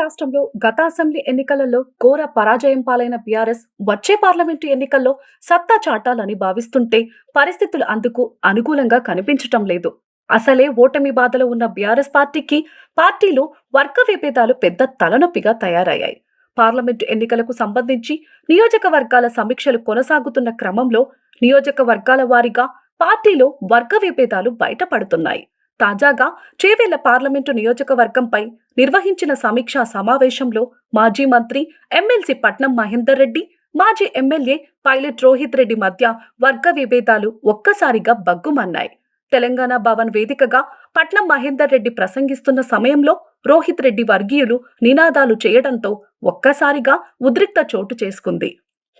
రాష్ట్రంలో గత అసెంబ్లీ ఎన్నికలలో ఘోర పరాజయం పాలైన బీఆర్ఎస్ వచ్చే పార్లమెంటు ఎన్నికల్లో సత్తా చాటాలని భావిస్తుంటే పరిస్థితులు అందుకు అనుకూలంగా కనిపించటం లేదు. అసలే ఓటమి బాధలో ఉన్న బీఆర్ఎస్ పార్టీకి పార్టీలో వర్గ విభేదాలు పెద్ద తలనొప్పిగా తయారయ్యాయి. పార్లమెంటు ఎన్నికలకు సంబంధించి నియోజకవర్గాల సమీక్షలు కొనసాగుతున్న క్రమంలో నియోజకవర్గాల వారీగా పార్టీలో వర్గ విభేదాలు బయటపడుతున్నాయి. తాజాగా చేవేళ్ళ పార్లమెంటు నియోజకవర్గంపై నిర్వహించిన సమీక్షా సమావేశంలో మాజీ మంత్రి ఎమ్మెల్సీ పట్నం మహేందర్ రెడ్డి మాజీ ఎమ్మెల్యే పైలట్ రోహిత్ రెడ్డి మధ్య వర్గ విభేదాలు ఒక్కసారిగా బగ్గుమన్నాయి తెలంగాణ భవన్ వేదికగా పట్నం మహేందర్ రెడ్డి ప్రసంగిస్తున్న సమయంలో రోహిత్ రెడ్డి వర్గీయులు నినాదాలు చేయడంతో ఒక్కసారిగా ఉద్రిక్త చోటు చేసుకుంది.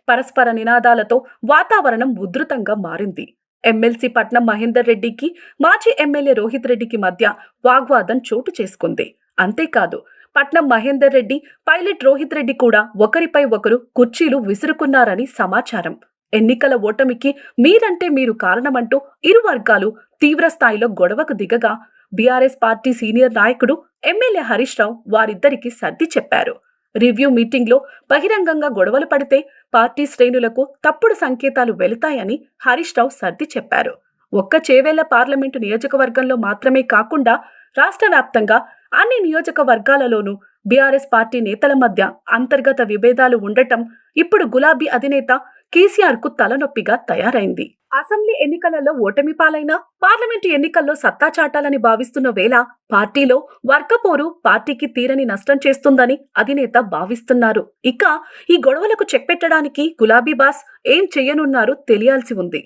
పరస్పర నినాదాలతో వాతావరణం ఉధృతంగా మారింది. ఎమ్మెల్సీ పట్నం మహేందర్ రెడ్డికి మాజీ ఎమ్మెల్యే రోహిత్ రెడ్డికి మధ్య వాగ్వాదం చోటు చేసుకుంది. అంతేకాదు పట్నం మహేందర్ రెడ్డి పైలట్ రోహిత్ రెడ్డి కూడా ఒకరిపై ఒకరు కుర్చీలు విసురుకున్నారని సమాచారం. ఎన్నికల ఓటమికి మీరంటే మీరు కారణమంటూ ఇరు వర్గాలు తీవ్ర స్థాయిలో గొడవకు దిగగా బీఆర్ఎస్ పార్టీ సీనియర్ నాయకుడు ఎమ్మెల్యే హరీష్ రావు వారిద్దరికీ సర్ది చెప్పారు. రివ్యూ మీటింగ్లో బహిరంగంగా గొడవలు పడితే పార్టీ శ్రేణులకు తప్పుడు సంకేతాలు వెళతాయని హరీష్ రావు సర్ది చెప్పారు. ఒక్క చేవేళ్ళ పార్లమెంటు నియోజకవర్గంలో మాత్రమే కాకుండా రాష్ట్ర వ్యాప్తంగా అన్ని నియోజకవర్గాలలోనూ బీఆర్ఎస్ పార్టీ నేతల మధ్య అంతర్గత విభేదాలు ఉండటం ఇప్పుడు గులాబీ అధినేత కేసీఆర్కు తలనొప్పిగా తయారైంది. అసెంబ్లీ ఎన్నికలలో ఓటమి పాలైనా పార్లమెంటు ఎన్నికల్లో సత్తా చాటాలని భావిస్తున్న వేళ పార్టీలో వర్గపోరు పార్టీకి తీరని నష్టం చేస్తుందని అధినేత భావిస్తున్నారు. ఇక ఈ గొడవలకు చెక్ పెట్టడానికి గులాబీ బాస్ ఏం చెయ్యనున్నారో తెలియాల్సి ఉంది.